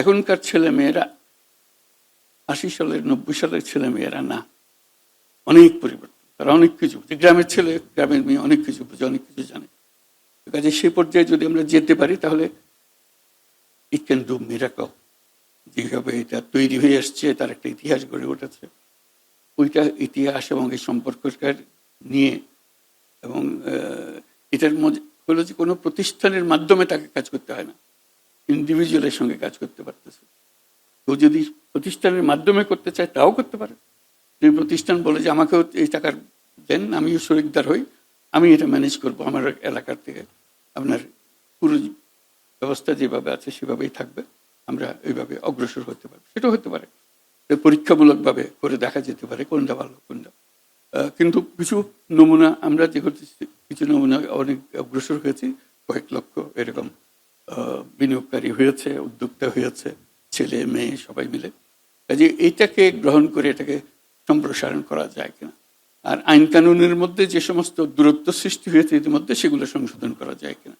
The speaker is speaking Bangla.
এখনকার ছেলে মেয়েরা আশি সালের, নব্বই সালের ছেলে মেয়েরা না। অনেক পরিবর্তন। তারা অনেক কিছু। গ্রামের ছেলে, গ্রামের মেয়ে অনেক কিছু বুঝে, অনেক কিছু জানে। কাজে সেই পর্যায়ে যদি আমরা যেতে পারি, তাহলে ইট ক্যান ডু মিরাকল যেভাবে এটা তৈরি হয়ে আসছে, তার একটা ইতিহাস গড়ে উঠেছে। ওইটা ইতিহাস এবং এই সম্পর্কটার নিয়ে এবং এটার মধ্যে হলো যে কোনো প্রতিষ্ঠানের মাধ্যমে তাকে কাজ করতে হয় না। ইন্ডিভিজুয়ালের সঙ্গে কাজ করতে পারতেছে। কেউ যদি প্রতিষ্ঠানের মাধ্যমে করতে চায়, তাও করতে পারে। যদি প্রতিষ্ঠান বলে যে, আমাকেও এই টাকার দেন, আমিও শরিকদার হই, আমি এটা ম্যানেজ করব আমার এলাকার থেকে। আপনার পুরো ব্যবস্থা যেভাবে আছে, সেভাবেই থাকবে। আমরা এইভাবে অগ্রসর হতে পারব। সেটাও হতে পারে। পরীক্ষামূলকভাবে করে দেখা যেতে পারে, কোনটা ভালো, কোনটা। কিন্তু কিছু নমুনা, আমরা যে করতেছি কিছু নমুনা অনেক অগ্রসর হয়েছি, কয়েক লক্ষ এরকম বিনিয়োগকারী হয়েছে, উদ্যোক্তা হয়েছে, ছেলে, মেয়ে, সবাই মিলে। কাজে এটাকে গ্রহণ করে এটাকে সম্প্রসারণ করা যায় কিনা। আর আইন কানুনের মধ্যে যে সমস্ত দূরত্ব সৃষ্টি হয়েছে, ইতিমধ্যে সেগুলো সংশোধন করা যায় কিনা।